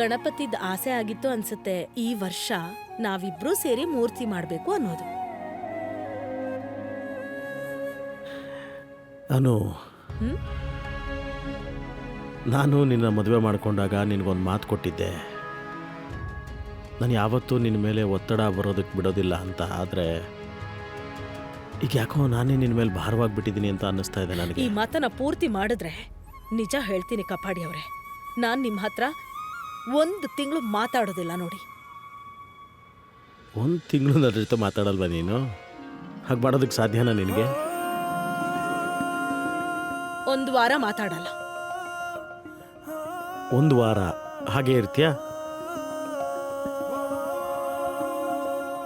ಗಣಪತಿದ್ ಆಸೆ ಆಗಿತ್ತು ಅನ್ಸುತ್ತೆ. ಈ ವರ್ಷ ನಾವಿಬ್ರು ಸೇರಿ ಮೂರ್ತಿ ಮಾಡ್ಬೇಕು ಅನ್ನೋದು. ನಾನು ಹ್ಮ್? ನಾನು ನಿನ್ನ ಮದುವೆ ಮಾಡಿಕೊಂಡಾಗ ನಿನಗೊಂದು ಮಾತು ಕೊಟ್ಟಿದ್ದೆ. ನಾನು ಯಾವತ್ತೂ ನಿನ್ನ ಮೇಲೆ ಒತ್ತಡ ಬರೋದಕ್ಕೆ ಬಿಡೋದಿಲ್ಲ ಅಂತ ಆದರೆ ಈಗ ಯಾಕೋ ನಾನೇ ನಿನ್ನ ಮೇಲೆ ಭಾರವಾಗಿ ಬಿಟ್ಟಿದ್ದೀನಿ ಅಂತ ಅನ್ನಿಸ್ತಾ ಇದೆ ನನಗೆ. ಈ ಮಾತನ್ನ ಪೂರ್ತಿ ಮಾಡಿದ್ರೆ ನಿಜ ಹೇಳ್ತೀನಿ ಕಪಾಡಿ ಅವರೇ. ನಾನು ನಿಮ್ಮ ಹತ್ರ ಒಂದು ತಿಂಗಳು ಮಾತಾಡೋದಿಲ್ಲ ನೋಡಿ. ಒಂದು ತಿಂಗಳು ನನ್ನ ಜೊತೆ ಮಾತಾಡಲ್ವ ನೀನು? ಹಾಗೆ ಮಾಡೋದಕ್ಕೆ ಸಾಧ್ಯನಾ ನಿನಗೆ? ಒಂದು ವಾರ ಮಾತಾಡಲ್ಲ. ಒಂದು ವಾರ. ಹಾಗೆ ಇರ್ತೀಯಾ?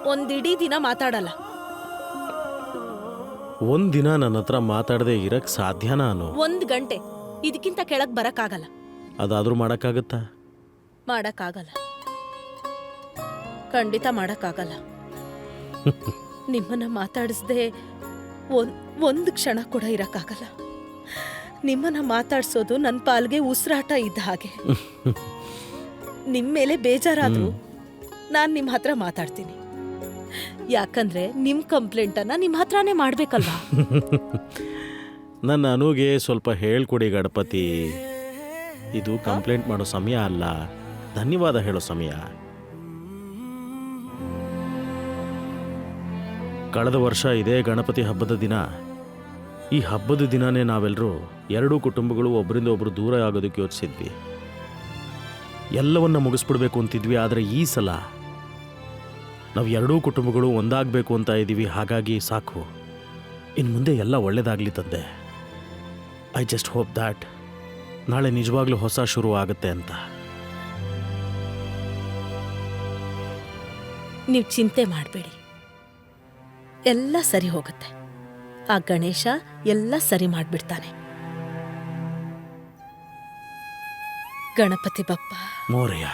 ಒಂದಿಡೀ ದಿನ ಮಾತಾಡಲ್ಲ. ಒಂದ್ ದಿನ ನನ್ನ ಹತ್ರ ಮಾತಾಡದೆ ಇರಕ್ಕೆ ಸಾಧ್ಯನಾ ಅನು? ಒಂದ್ ಗಂಟೆ. ಇದಕ್ಕಿಂತ ಕೆಳಗ್ ಬರಕ್ಕಾಗಲ್ಲ. ಅದಾದರೂ ಮಾಡೋಕ್ಕಾಗತ್ತಾ? ಮಾಡಕ್ಕಾಗಲ್ಲ. ಖಂಡಿತ ಮಾಡಕ್ಕಾಗಲ್ಲ. ನಿಮ್ಮನ್ನ ಮಾತಾಡಿಸ್ದೆ ಒಂದ್ ಒಂದು ಕ್ಷಣ ಕೂಡ ಇರಕ್ಕಾಗಲ್ಲ. ನಿಮ್ಮನ್ನ ಮಾತಾಡ್ಸೋದು ನನ್ನ ಪಾಲ್ಗೆ ಉಸಿರಾಟ ಇದ್ದ ಹಾಗೆ. ನಿಮ್ಮ ಮೇಲೆ ಬೇಜಾರಾದ್ರು ನಾನು ನಿಮ್ಮ ಹತ್ರ ಮಾತಾಡ್ತೀನಿ. ಯಾಕಂದ್ರೆ ನಿಮ್ ಕಂಪ್ಲೇಂಟನ್ನು ನಿಮ್ಮ ಹತ್ರನೇ ಮಾಡ್ಬೇಕಲ್ವಾ? ನನ್ನ ಅನುಗೆ ಸ್ವಲ್ಪ ಹೇಳ್ಕೊಡಿ ಗಣಪತಿ. ಇದು ಕಂಪ್ಲೇಂಟ್ ಮಾಡೋ ಸಮಯ ಅಲ್ಲ. ಧನ್ಯವಾದ ಹೇಳೋ ಸಮಯ. ಕಳೆದ ವರ್ಷ ಇದೇ ಗಣಪತಿ ಹಬ್ಬದ ದಿನ. ಈ ಹಬ್ಬದ ದಿನನೇ ನಾವೆಲ್ಲರೂ ಎರಡೂ ಕುಟುಂಬಗಳು ಒಬ್ಬರಿಂದ ಒಬ್ಬರು ದೂರ ಆಗೋದಕ್ಕೆ ಯೋಚಿಸಿದ್ವಿ. ಎಲ್ಲವನ್ನ ಮುಗಿಸ್ಬಿಡ್ಬೇಕು ಅಂತಿದ್ವಿ, ಆದರೆ ಈ ಸಲ ನಾವು ಎರಡೂ ಕುಟುಂಬಗಳು ಒಂದಾಗಬೇಕು ಅಂತ ಇದ್ದೀವಿ ಹಾಗಾಗಿ ಸಾಕು. ಇನ್ನು ಮುಂದೆ ಎಲ್ಲ ಒಳ್ಳೇದಾಗಲಿ ತಂದೆ. ಐ ಜಸ್ಟ್ ಹೋಪ್ ದ್ಯಾಟ್ ನಾಳೆ ನಿಜವಾಗ್ಲೂ ಹೊಸ ಶುರು ಆಗುತ್ತೆ ಅಂತ. ನೀವು ಚಿಂತೆ ಮಾಡಬೇಡಿ. ಎಲ್ಲ ಸರಿ ಹೋಗುತ್ತೆ. ಆ ಗಣೇಶ ಎಲ್ಲ ಸರಿ ಮಾಡಿಬಿಡ್ತಾನೆ. ಗಣಪತಿ ಬಪ್ಪ. ಮೋರೆಯ.